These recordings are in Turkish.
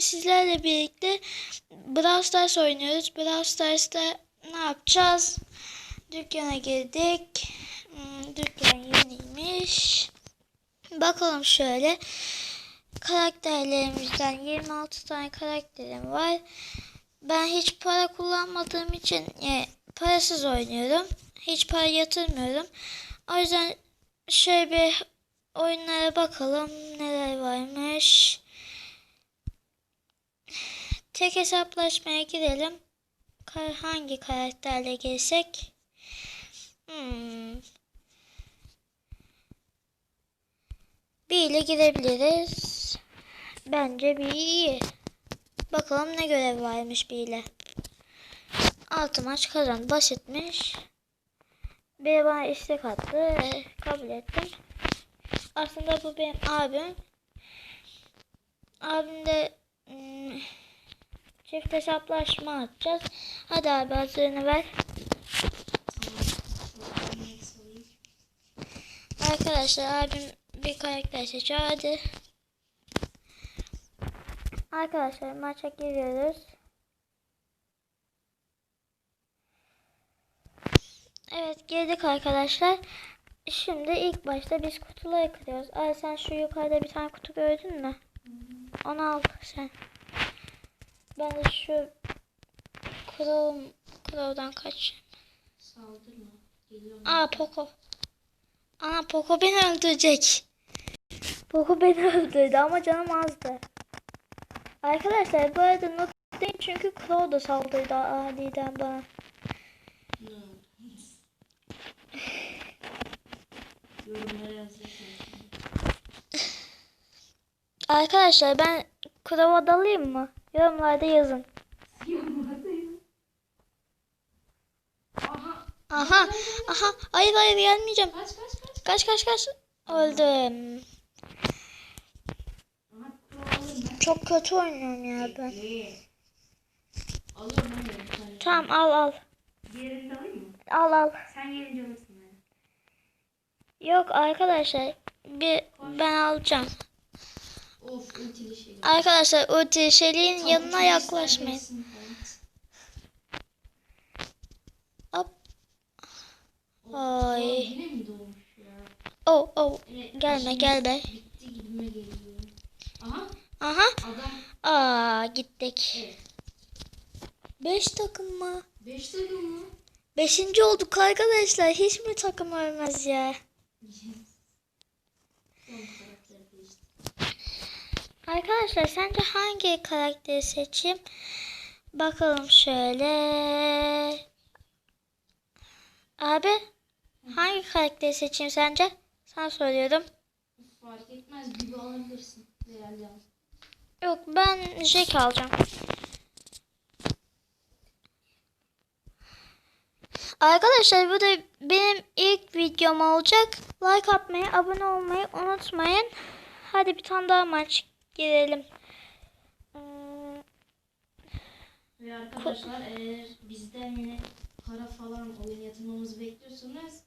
sizlerle birlikte Brawl Stars oynuyoruz. Brawl Stars'ta ne yapacağız? Dükkana girdik. Hmm, Dükkan yeniymiş. Bakalım şöyle. Karakterlerimizden 26 tane karakterim var. Ben hiç para kullanmadığım için e, parasız oynuyorum. Hiç para yatırmıyorum. O yüzden şöyle bir oyunlara bakalım neler varmış. Tek hesaplaşmaya girelim. Hangi karakterle girsek? Hmm. Bir ile girebiliriz. Bence bir iyi. Bakalım ne görev varmış bir ile. Altı maç kazan. Basitmiş. Bir bana istek attı. Kabul ettim. Aslında bu benim abim. Abim de hmm, çift hesaplaşma atacağız. Hadi abi hazırını ver. Arkadaşlar abim bir karakter seçiyor. Hadi. Arkadaşlar maça giriyoruz. Evet girdik arkadaşlar. Şimdi ilk başta biz kutuları kırıyoruz. Ay sen şu yukarıda bir tane kutu gördün mü? Onu al sen. Ben de şu Crow, Crow'dan kaç. Saldırma. Geliyorum. Aa Poco. Aa Poco beni öldürecek. Poco beni öldürdü ama canım azdı. Arkadaşlar bu arada noktayım çünkü Crow da saldırdı aniden bana. Arkadaşlar ben Crow'a dalayım mı? Yorumlarda yazın. Aha. Aha aha hayır hayır gelmeyeceğim. Kaç kaç kaç. Kaç kaç kaç. Öldüm. Çok kötü oynuyorum ya ben. Tamam al al. Al al. Sen gelince alırsın. Yok arkadaşlar bir ben alacağım. Of ultili. Arkadaşlar Tam yanına ultili yaklaşmayın. Hop. Ay. Oh oh. Evet, Gelme işimiz gel be. Bitti gibime geliyor. Aha Aha. adam Aa gittik. evet. Beş takım mı? 5 takım mı? Beşinci olduk arkadaşlar. Hiç mi takım ölmez ya? Arkadaşlar sence hangi karakteri seçeyim? Bakalım şöyle. Abi hangi karakteri seçeyim sence? Sana soruyorum. Fark etmez gibi alabilirsin. Al. Yok ben Jack alacağım. Arkadaşlar bu da benim ilk videom olacak. Like atmayı, abone olmayı unutmayın. Hadi bir tane daha maç girelim. Ve arkadaşlar eğer bizden yine para falan oyun yatırmamızı bekliyorsanız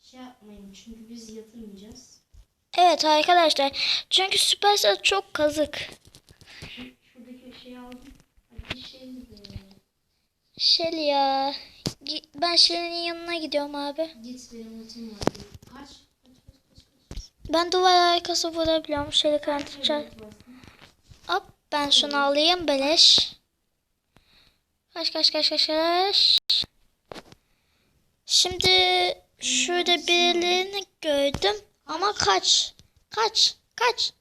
şey yapmayın. Çünkü biz yatırmayacağız. Evet arkadaşlar. Çünkü Supercell çok kazık. Şu, şuradaki şeyi aldım. Hadi şey. Shelly ya. Ben Shelly'nin yanına gidiyorum abi. Git benim ultim var. Kaç? Kaç kaç kaç kaç. Ben duvar arkası vurabiliyorum. Kaç bastın? Hop ben şunu alayım beleş. Kaç kaç kaç kaç kaç. Şimdi şurada birilerini gördüm ama kaç. Kaç kaç.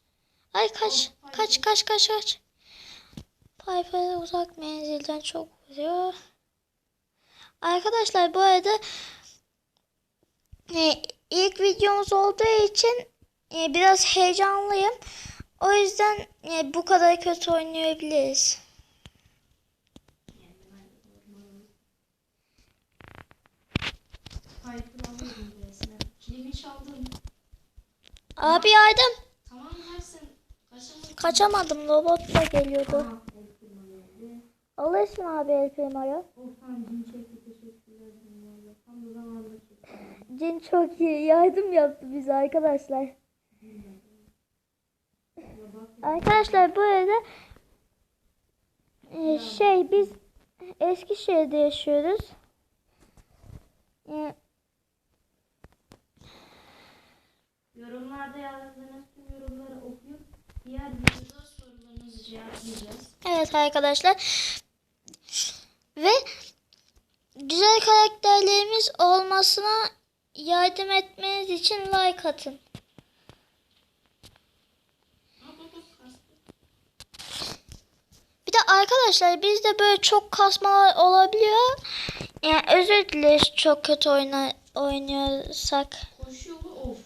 Ay kaç kaç kaç kaç kaç. Piper uzak menzilden çok vuruyor. Arkadaşlar bu arada e, ilk videomuz olduğu için e, biraz heyecanlıyım. O yüzden e, bu kadar kötü oynayabiliriz. Yani. Abi yardım. Tamam versin. Kaçamadın. Kaçamadım. Robot da geliyordu. Alırsın abi El çekti. Cin çok iyi. Yardım yaptı bize arkadaşlar. Arkadaşlar bu arada Ee, şey biz Eskişehir'de yaşıyoruz. Ee, Yorumlarda yazdığınız tüm yorumları okuyup diğer videoda sorularınızı cevaplayacağız. Evet arkadaşlar. Ve güzel karakterlerimiz olmasına yardım etmeniz için like atın. Bir de arkadaşlar bizde böyle çok kasmalar olabiliyor. Yani özür dileriz çok kötü oyna, oynuyorsak. Koşu yolu of.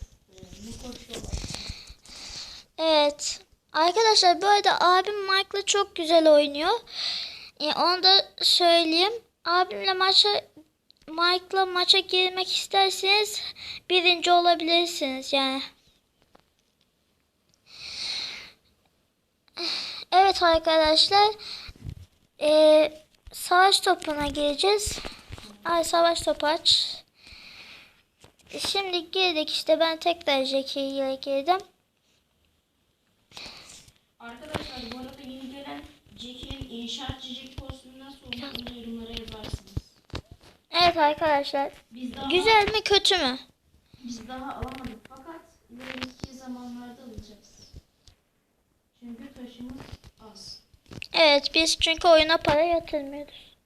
Evet. Arkadaşlar bu arada abim Mike'la çok güzel oynuyor. Yani onu da söyleyeyim. Abimle maça Mike'la maça girmek isterseniz birinci olabilirsiniz yani. Evet arkadaşlar. Ee, savaş topuna gireceğiz. Ay savaş topu aç. Şimdi girdik işte ben tekrar Jackie ile girdim. Arkadaşlar bu arada yeni gelen Jackie'nin inşaatçı Jack kostümü nasıl olur bunu yorumlara yazarsınız. Evet arkadaşlar. Biz daha, Güzel mi kötü mü? Biz daha alamadık Çünkü taşımız az. Evet biz çünkü oyuna para yatırmıyoruz.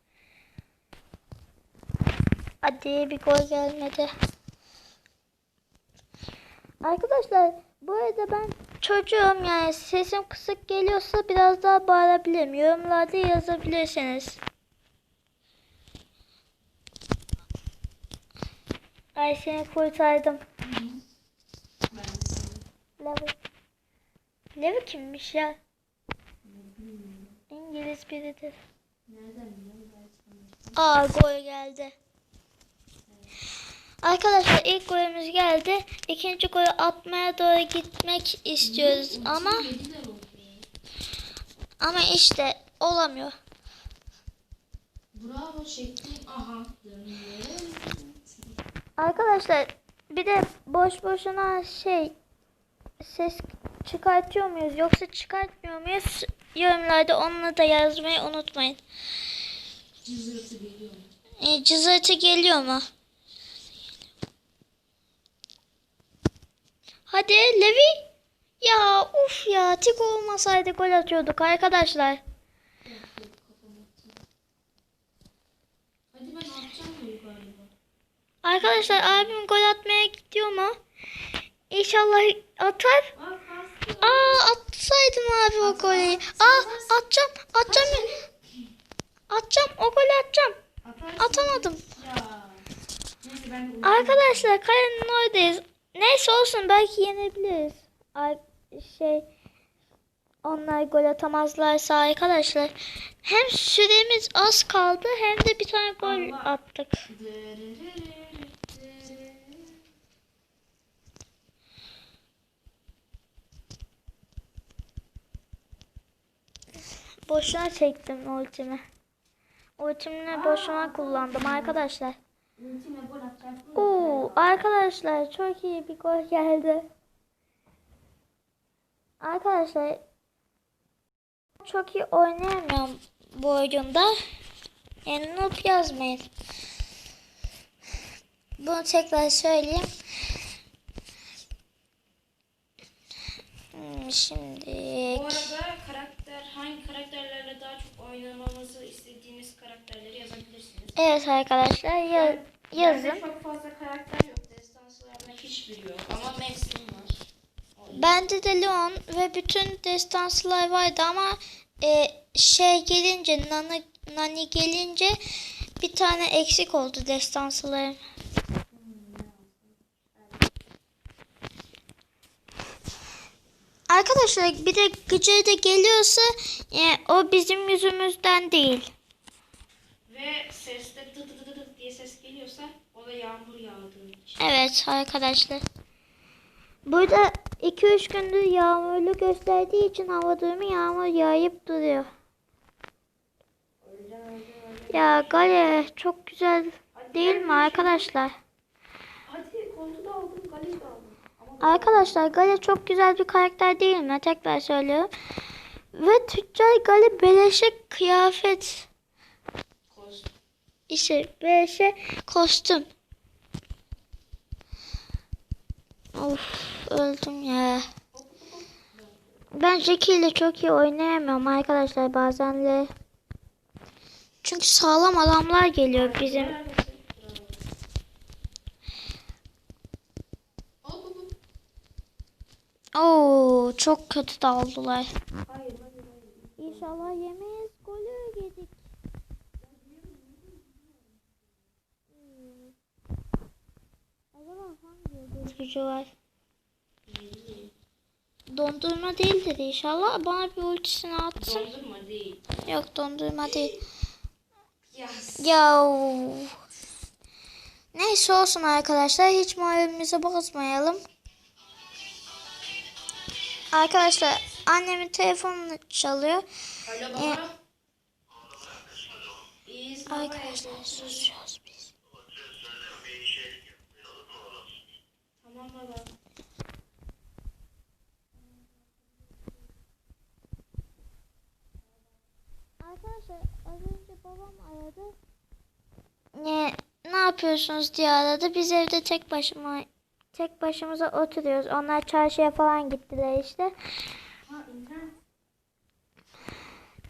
Hadi bir gol gelmedi. Arkadaşlar bu arada ben çocuğum yani sesim kısık geliyorsa biraz daha bağırabilirim. Yorumlarda yazabilirsiniz. Ay seni kurtardım. Ben de seni Levi. Kimmiş ya? İngiliz biridir. Nereden. Aa gol geldi. Arkadaşlar ilk golümüz geldi. İkinci golü atmaya doğru gitmek istiyoruz ama ama işte olamıyor. Bravo çektim. Aha. Arkadaşlar bir de boş boşuna şey ses çıkartıyor muyuz yoksa çıkartmıyor muyuz? Yorumlarda onunla da yazmayı unutmayın. Cızırtı geliyor. E, cızırtı geliyor mu? Hadi Levi. Ya uf ya tik olmasaydı gol atıyorduk arkadaşlar. Arkadaşlar abim gol atmaya gidiyor mu? İnşallah atar. Bak. Aa atsaydın abi o golü. Aa atacağım atacağım. Atacağım o golü atacağım. Atamadım. Arkadaşlar kalenin oradayız. Neyse olsun belki yenebiliriz. Ay, şey onlar gol atamazlarsa arkadaşlar hem süremiz az kaldı hem de bir tane gol attık. Boşuna çektim ultimi. Ultimini boşuna kullandım arkadaşlar. Oo, arkadaşlar çok iyi bir gol geldi. Arkadaşlar çok iyi oynayamıyorum bu oyunda. Yani noob yazmayın. Bunu tekrar söyleyeyim. Hmm, Şimdi Bu arada karakter hangi karakterlerle daha çok oynamamızı istediğiniz karakterleri yazabilirsiniz. evet arkadaşlar ya- yazın. Bende çok fazla karakter yok. Destansılarda hiçbiri yok. Ama Max'im var. Bende de Leon ve bütün destansılar vardı ama e, şey gelince Nani, Nani gelince bir tane eksik oldu destansıların. Arkadaşlar bir de gıcır da geliyorsa e, o bizim yüzümüzden değil. Ve seste dı dı dı dı diye ses geliyorsa o da yağmur yağdığı için. Evet arkadaşlar. Burada 2-3 gündür yağmurlu gösterdiği için hava durumu yağmur yağıp duruyor. Öyle öyle öyle. Ya Gale çok güzel değil mi arkadaşlar? Hadi koltuğu da aldım, kaleyi de aldım. Ama Arkadaşlar Gale çok güzel bir karakter değil mi? Tekrar söylüyorum. Ve tüccar galip beleşe kıyafet. Kostüm. İşte beleşe kostüm. Of öldüm ya. Ben Jackie ile çok iyi oynayamıyorum arkadaşlar bazen de. Çünkü sağlam adamlar geliyor bizim. Neredesin? Bravo. Hop hop hop. Oo çok kötü daldılar. Hayır hayır hayır. İnşallah yemeyiz. Golü yedik. Acaba hangi yıldız gücü var? Dondurma değildir inşallah. Bana bir ultisini atsın. Dondurma değil. Yok dondurma değil. Yas. Ya. Neyse olsun arkadaşlar. Hiç moralimizi bozmayalım. Arkadaşlar annemin telefonu çalıyor. Alo baba. Baba Arkadaşlar evde- susuyoruz biz. Tamam baba. Arkadaşlar az önce babam aradı. Ne ne yapıyorsunuz diye aradı. Biz evde tek başıma tek başımıza oturuyoruz. Onlar çarşıya falan gittiler işte.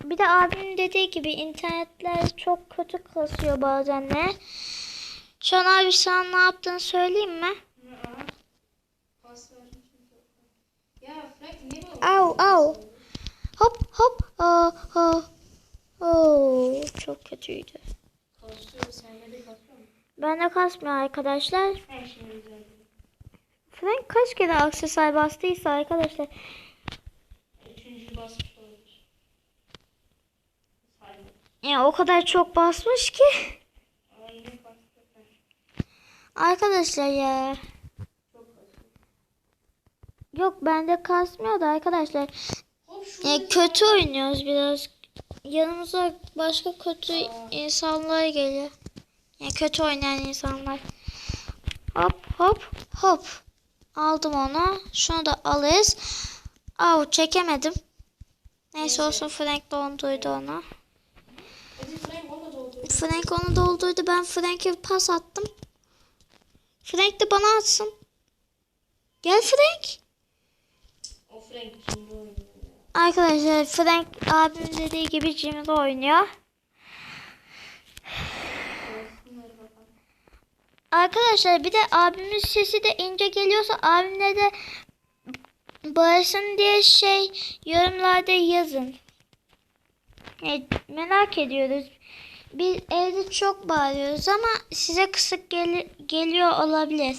Bir de abimin dediği gibi internetler çok kötü kasıyor bazen ne. Şu an abi sana ne yaptığını söyleyeyim mi? Au au. Hop hop. Aa, aa. Oo, çok kötüydü. Kasıyor sende de kasıyor mu? Bende kasmıyor arkadaşlar. Her şey güzel. Frank kaç kere aksesuar bastıysa arkadaşlar. Üçüncü basmış olabilir. Yani o kadar çok basmış ki. Aa. Arkadaşlar ya. Yok bende kasmıyor da arkadaşlar. Yani kötü oynuyoruz biraz. Yanımıza başka kötü insanlar geliyor. Yani kötü oynayan insanlar. Hop hop hop. Aldım onu. Şunu da alırız. Au çekemedim. Neyse olsun Frank donduydu onu. Frank onu doldur. Frank onu doldurdu. Ben Frank'e pas attım. Frank de bana atsın. Gel Frank. O Frank. Arkadaşlar Frank abim dediği gibi Jim'de oynuyor. Bunları bakalım. Arkadaşlar bir de abimin sesi de ince geliyorsa abimle de bağırsın diye şey yorumlarda yazın. Yani merak ediyoruz. Biz evde çok bağırıyoruz ama size kısık gel- geliyor olabilir.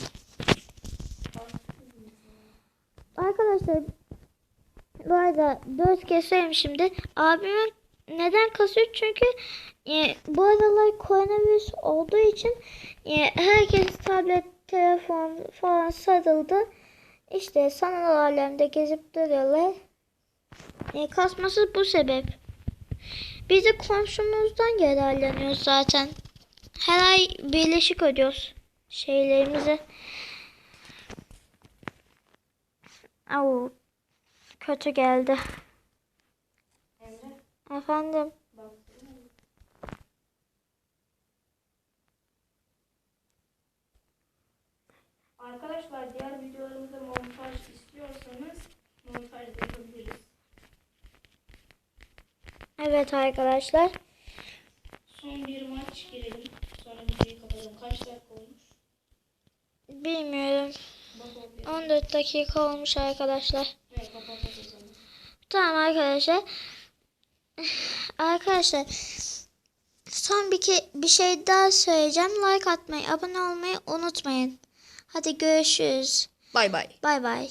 Arkadaşlar bu arada dört kez söyleyeyim şimdi. Abimin neden kasıyor? Çünkü e, bu aralar koronavirüs olduğu için e, herkes tablet, telefon falan sarıldı. İşte sanal alemde gezip duruyorlar. E, kasması bu sebep. Biz de komşumuzdan yararlanıyoruz zaten. Her ay birleşik ödüyoruz şeylerimizi. Au, kötü geldi. Emre Efendim. Arkadaşlar diğer videolarımızda montaj istiyorsanız montaj yapabiliriz. Evet arkadaşlar. Son bir maç girelim. Sonra videoyu kapatalım. Kaç dakika olmuş? Bilmiyorum. Bak o bir. 14 dakika olmuş arkadaşlar. Evet kapatalım. Tamam arkadaşlar. Arkadaşlar son bir, bir şey daha söyleyeceğim. Like atmayı, abone olmayı unutmayın. Hadi görüşürüz. Bay bay. Bay bay.